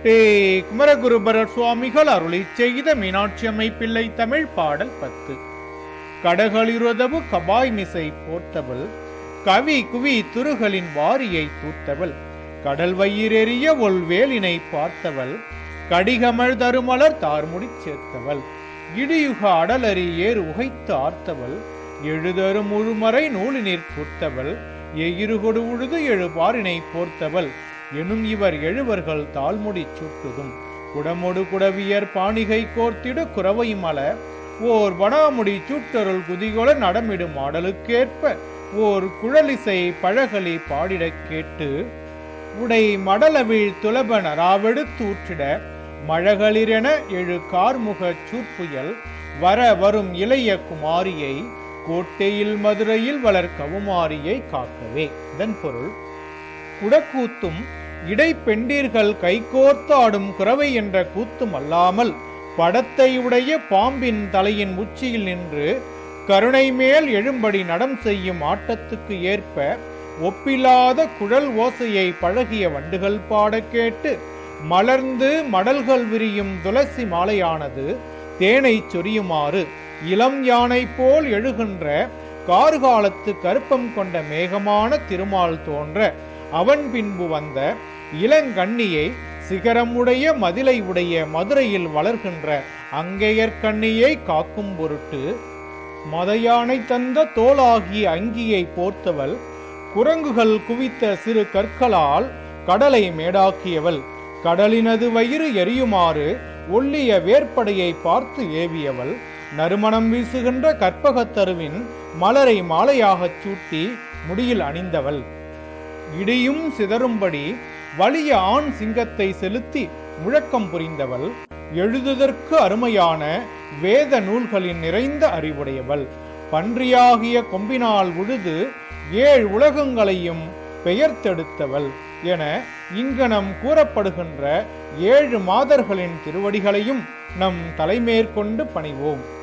ஸ்ரீ குமரகுருபர சுவாமிகள் அருளி செய்த மீனாட்சி அமைப்பிள்ளை தமிழ் பாடல் பத்து. கடகளிருதவு கபாய் மிசை போர்த்தவள் கவி குவி துருகளின் வாரியை தூத்தவள் கடல் வயிறெறிய ஒல் வேலினை பார்த்தவள் கடிகமழ் தருமலர் தார்முடி சேர்த்தவள் இடியுக அடலறி ஏறு உகைத்து ஆர்த்தவள் எழுதரும் முழுமறை நூலினிற் பூர்த்தவள் எயிறுகொடு உழுது எழுபாரினை போர்த்தவள் எனும் இவர் எழுவர்கள் தாழ்முடி சூட்டுதும். குடமொடு குடவியர் பாணிகை கோர்த்திடு குறவை மல ஓர் வடாமுடி சூட்டருள் குதிகொல நடமிடும் ஆடலுக்கேற்ப ஓர் குழலிசை பழகலி பாடிடக் கேட்டு உடை மடலவிழ் துலப நராவெடுத்தூற்றிட மழகளிரென எழு கார்முகச் சூற்புயல் வர வரும் இளைய குமாரியை கோட்டையில் மதுரையில் வளர் கவுமாரியை காக்கவே. இதன் பொருள் குடக்கூத்தும் இடைப்பெண்டீர்கள் கைகோர்த்து ஆடும் குறவை என்ற கூத்தும் அல்லாமல் படத்தை உடைய பாம்பின் தலையின் உச்சியில் நின்று கருணை மேல் எழும்படி நடம் செய்யும் ஆட்டத்துக்கு ஏற்ப ஒப்பில்லாத குழல் ஓசையை பழகிய வண்டுகள் பாட கேட்டு மலர்ந்து மடல்கள் விரியும் துளசி மாலையானது தேனை சொரியுமாறு இளம் யானை போல் எழுகின்ற கார்காலத்து கருப்பம் கொண்ட மேகமான திருமால் தோன்ற அவன் பின்பு வந்த இளங்கண்ணியை சிகரமுடைய மதிலை உடைய மதுரையில் வளர்கின்ற அங்கையர்கண்ணியை காக்கும் பொருட்டு மதையானை தந்த தோளாகிய அங்கியை போர்த்தவள் குரங்குகள் குவித்த சிறு கற்களால் கடலை மேடாக்கியவள் கடலினது வயிறு எரியுமாறு ஒல்லிய வேற்படையை பார்த்து ஏவியவள் நறுமணம் வீசுகின்ற கற்பகத்தருவின் மலரை மாலையாகச் சூட்டி முடியில் அணிந்தவள். இடியும் சிதறும்படி வலிய ஆண் சிங்கத்தை செலுத்தி முழக்கம் புரிந்தவள் எழுதுதற்கு அருமையான வேத நூல்களின் நிறைந்த அறிவுடையவள். பன்றியாகிய கொம்பினால் உழுது ஏழு உலகங்களையும் பெயர்த்தெடுத்தவள் என இங்கனம் கூறப்படுகின்ற ஏழு மாதர்களின் திருவடிகளையும் நம் தலைமேற்கொண்டு பணிவோம்.